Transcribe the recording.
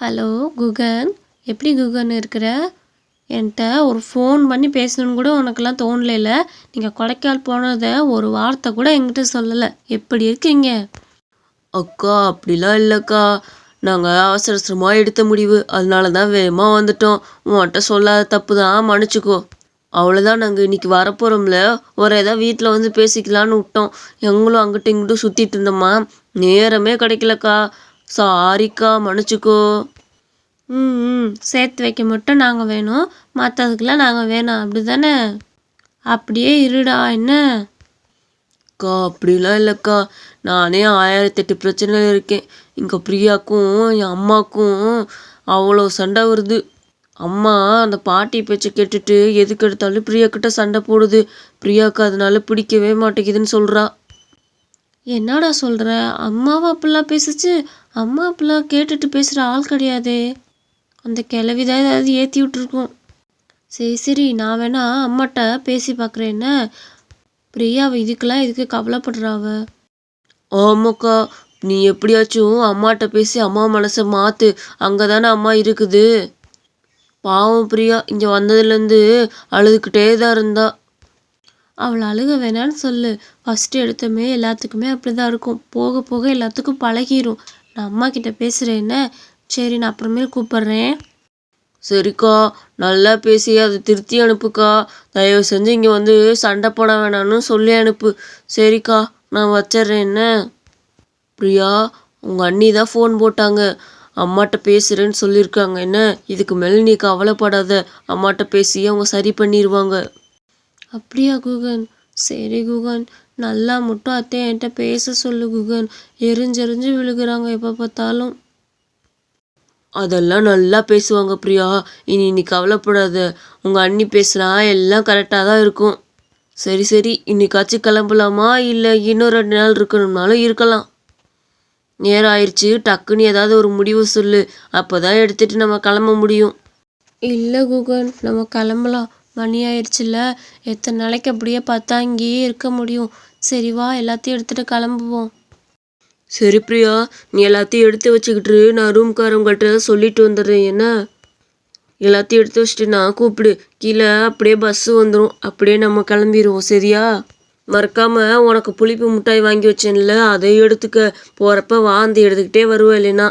Hello Guhan. எப்படி குகன் இருக்கிற? என்கிட்ட ஒரு ஃபோன் பண்ணி பேசணும்னு கூட உனக்கெல்லாம் தோணலைல. நீங்கள் கொடைக்கால் போனதை ஒரு வார்த்தை கூட என்கிட்ட சொல்லலை. எப்படி இருக்கீங்க? அக்கா அப்படிலாம் இல்லைக்கா. நாங்கள் அவசர அவசரமாக எடுத்த முடிவு. அதனால தான் வேகமாக வந்துட்டோம். உன்கிட்ட சொல்லாத தப்பு தான். மன்னிச்சுக்கோ. அவ்வளோதான் நாங்கள் இன்றைக்கி வரப்போகிறோம்ல ஒரு ஏதாவது வீட்டில் வந்து பேசிக்கலான்னு விட்டோம். எங்களும் அங்கிட்டும் இங்கிட்டும் சுற்றிட்டு இருந்தோமா. நேரமே கிடைக்கலக்கா. சாரிக்கா மன்னிச்சுக்கோ. ம் ம். சேர்த்து வைக்க மட்டும் நாங்கள் வேணும். மற்றதுக்கெல்லாம் நாங்கள் வேணாம். அப்படி தானே அப்படியே இருடா என்ன? அக்கா அப்படிலாம் இல்லைக்கா. நானே ஆயிரத்தெட்டு பிரச்சனையில் இருக்கேன். இங்கே பிரியாக்கும் என் அம்மாக்கும் அவ்வளோ சண்டை வருது. அம்மா அந்த பாட்டி பேச்சை கேட்டுட்டு எதுக்கு எடுத்தாலும் பிரியா கிட்ட சண்டை போடுது. பிரியாவுக்கு அதனால பிடிக்கவே மாட்டேங்குதுன்னு சொல்கிறா என்னடா சொல்கிற அம்மாவை அப்படிலாம் பேசுச்சு. அம்மா அப்பெல்லாம் கேட்டுட்டு பேசுகிற ஆள் கிடையாதே. அந்த கிளவி தான் ஏதாவது ஏற்றி விட்ருக்கும் சரி சரி நான் வேணா அம்மாட்ட பேசி பார்க்குறேன் என்ன? பிரியாவை இதுக்கெல்லாம் இதுக்கு கவலைப்படுறாவ ஆமாக்கா நீ எப்படியாச்சும் அம்மாட்ட பேசி அம்மா மனசை மாற்று அங்கே தானே அம்மா இருக்குது. பாவம் பிரியா இங்கே வந்ததுலேருந்து அழுதுகிட்டே தான் இருந்தா. அவளை அழுக வேணான்னு சொல்லு. ஃபஸ்ட்டு எடுத்தமே எல்லாத்துக்குமே அப்படி தான் இருக்கும். போக போக எல்லாத்துக்கும் பழகிரும். நான் அம்மா கிட்ட பேசுகிறேன் என்ன சரி நான் அப்புறமேல் கூப்பிட்றேன். சரிக்கா நல்லா பேசி அதை திருத்தி அனுப்புக்கா. தயவு செஞ்சு இங்கே வந்து சண்டை போட வேணாம்னு சொல்லி அனுப்பு. சரிக்கா நான் வச்சிடுறேன் என்ன பிரியா உங்கள் அண்ணி தான் ஃபோன் போட்டாங்க. அம்மாட்ட பேசுகிறேன்னு சொல்லியிருக்காங்க. என்ன? இதுக்கு மேலே நீ கவலைப்படாத. அம்மாட்ட பேசி அவங்க சரி பண்ணிடுவாங்க அப்படியா குகன்? சரி குகன். நல்லா மட்டும் அத்தை என்கிட்ட பேச சொல்லு குகன். எரிஞ்செறிஞ்சு விழுகிறாங்க எப்போ பார்த்தாலும். அதெல்லாம் நல்லா பேசுவாங்க பிரியா. இனி நீ கவலைப்படாத. உங்கள் அண்ணி பேசுனா எல்லாம் கரெக்டாக தான் இருக்கும். சரி சரி. இன்னைக்காச்சும் கிளம்பலாமா? இல்லை இன்னும் ரெண்டு நாள் இருக்கணும்னாலும் இருக்கலாம். நேரம் ஆயிடுச்சு டக்குன்னு ஏதாவது ஒரு முடிவு சொல்லு. அப்போ தான் எடுத்துகிட்டு நம்ம கிளம்ப முடியும். இல்லை குகன். நம்ம கிளம்பலாம். மணி ஆயிடுச்சுல்ல எத்தனை நாளைக்கு அப்படியே பார்த்தா இங்கேயே இருக்க முடியும். சரி வா எல்லாத்தையும் எடுத்துகிட்டு கிளம்புவோம். சரி பிரியா நீ எல்லாத்தையும் எடுத்து வச்சுக்கிட்டு நான் ரூம்காரவங்கள்ட்ட சொல்லிட்டு வந்துடுறேன் என்ன? எல்லாத்தையும் எடுத்து வச்சுட்டு நான் கூப்பிடு. கீழே அப்படியே பஸ்ஸு வந்துடும் அப்படியே நம்ம கிளம்பிடுவோம் சரியா? மறக்காம உனக்கு புளிப்பு மிட்டாய் வாங்கி வச்சேன்ல அதை எடுத்துக்க. போகிறப்ப வாந்தி எடுத்துக்கிட்டே வருவேன் இல்லைன்னா.